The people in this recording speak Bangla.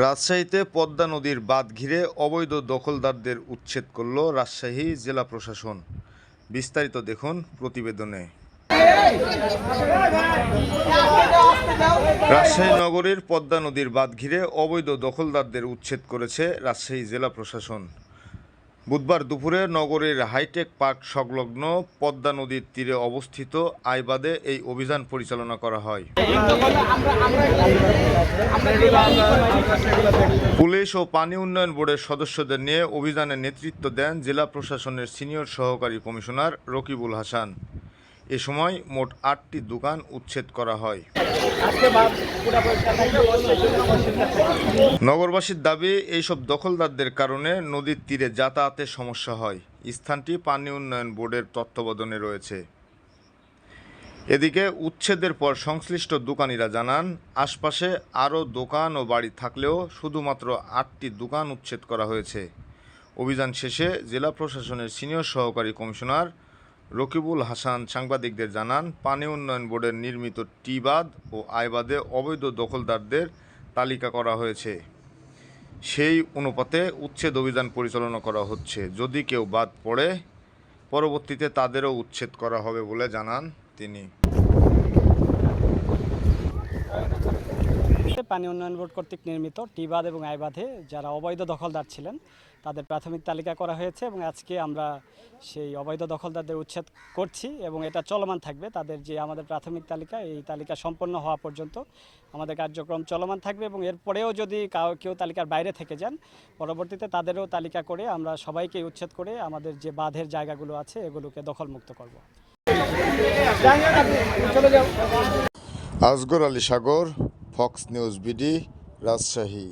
রাজশাহীতে পদ্মা নদীর বাঁধ ঘিরে অবৈধ দখলদারদের উচ্ছেদ করল রাজশাহী জেলা প্রশাসন। বিস্তারিত দেখুন প্রতিবেদনে। রাজশাহী নগরীর পদ্মা নদীর বাঁধ ঘিরে অবৈধ দখলদারদের উচ্ছেদ করেছে রাজশাহী জেলা প্রশাসন। বুধবার দুপুরে নগরীর হাইটেক পার্ক সংলগ্ন পদ্মা নদীর তীরে অবস্থিত আইবাদে এই অভিযান পরিচালনা করা হয়। পুলিশ ও পানি উন্নয়ন বোর্ডের সদস্যদের নিয়ে অভিযানে নেতৃত্ব দেন জেলা প্রশাসনের সিনিয়র সহকারী কমিশনার রকিবুল হাসান। এ সময় মোট আটটি দোকান উচ্ছেদ করা হয়। নগরবাসীর দাবি, এইসব দখলদারদের কারণে নদীর তীরে যাতায়াতের সমস্যা হয়। স্থানটি পানি উন্নয়ন বোর্ডের তত্ত্বাবধানে রয়েছে। এদিকে উচ্ছেদের পর সংশ্লিষ্ট দোকানিরা জানান, আশপাশে আরও দোকান ও বাড়ি থাকলেও শুধুমাত্র আটটি দোকান উচ্ছেদ করা হয়েছে। অভিযান শেষে জেলা প্রশাসনের সিনিয়র সহকারী কমিশনার রকিবুল হাসান সাংবাদিকদের জানান, পানি উন্নয়ন বোর্ডের নির্মিত টিবাদ ও আয়বাদে অবৈধ দখলদারদের তালিকা করা হয়েছে। সেই অনুপাতে উচ্ছেদ অভিযান পরিচালনা করা হচ্ছে। যদি কেউ বাদ পড়ে, পরবর্তীতে তাদেরও উচ্ছেদ করা হবে বলে জানান তিনি। পানি উন্নয়ন বোর্ড কর্তৃক নির্মিত টিবাদ এবং আইবাধে যারা অবৈধ দখলদার ছিলেন, তাদের প্রাথমিক তালিকা করা হয়েছে এবং আজকে আমরা সেই অবৈধ দখলদারদের উচ্ছেদ করছি এবং এটা চলমান থাকবে। তাদের যে আমাদের প্রাথমিক তালিকা, এই তালিকা সম্পন্ন হওয়া পর্যন্ত আমাদের কার্যক্রম চলমান থাকবে এবং এরপরেও যদি কাউ- তালিকার বাইরে থেকে যান, পরবর্তীতে তাদেরও তালিকা করে আমরা সবাইকে উচ্ছেদ করে আমাদের যে বাঁধের জায়গাগুলো আছে, এগুলোকে দখলমুক্ত করব। Asgar Ali Sagar Fox News BD Rajshahi